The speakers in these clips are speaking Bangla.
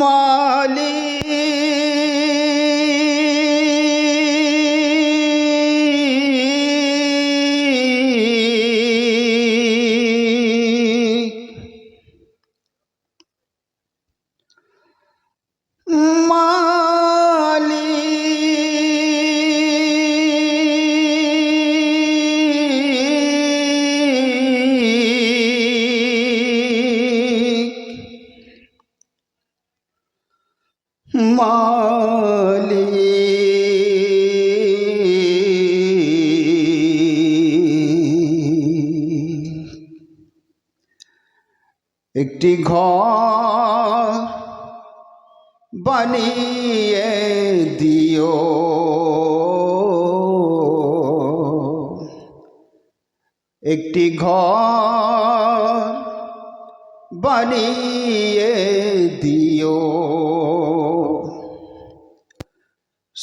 মালি মালি। একটি ঘর বানিয়ে দিও। একটি ঘর বানিয়ে দিও।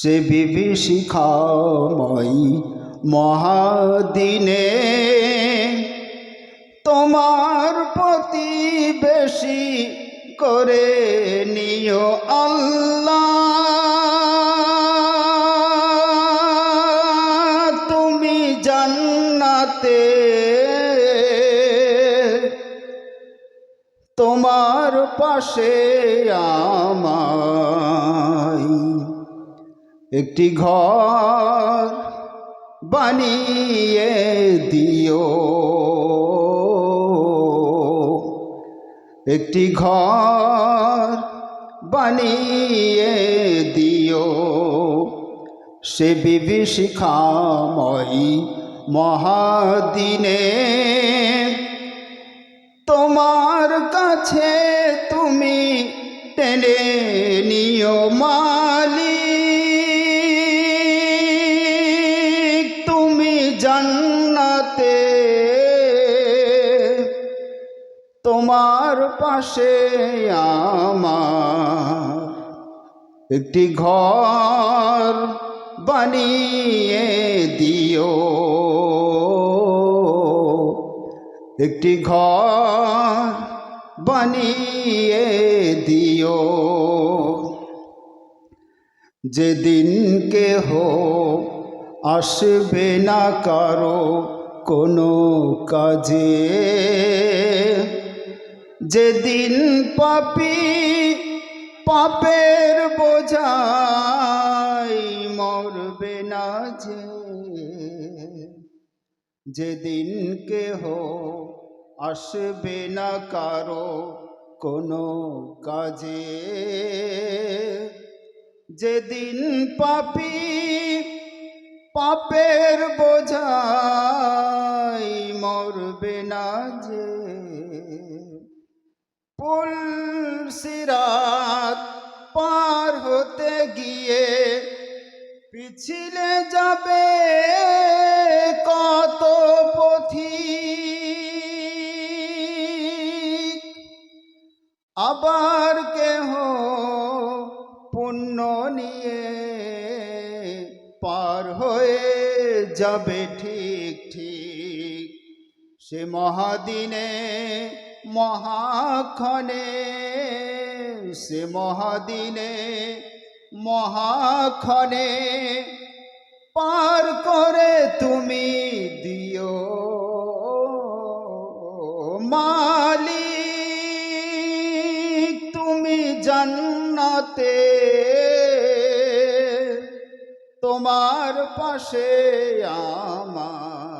সে বিভীষিকাময় মহাদিনে তোমার প্রতিবেশী করে নিও আল্লাহ। তুমি জান্নাতে তোমার পাশে আমায় একটি ঘর বানিয়ে দিও। একটি ঘর বানিয়ে দিও। সে বিভীষিকাময়ী মহাদিনে, তোমার কাছে তুমি টেনে মালিক তোমার পাশে আমার একটি ঘর বানিয়ে দিও। একটি ঘর বানিয়ে দিও। যেদিন কেহ আসবে না কারও কোনো কাজে যেদিন পাপি পাপের বোঝাই মরবে না যে, যেদিন কেহ আসবে না কারও কোনো কাজে, যেদিন পাপি পাপের বোঝাই মরবে না যে সিরাত পার হতে গিয়ে পিছিলে যাবে কত পথি আবার কেহ পুণ্য নিয়ে পার হয়ে যাবে ঠিক ঠিক। সে মহাদিনে মহাক্ষণে সে মহাদিনে মহাক্ষণে পার করে তুমি দিও মালি তুমি জান্নাতে তোমার পাশে আমার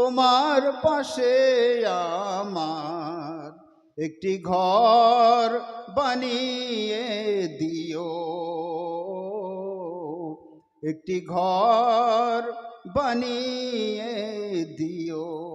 তোমার পাশে আমার একটি ঘর বানিয়ে দিও। একটি ঘর বানিয়ে দিও।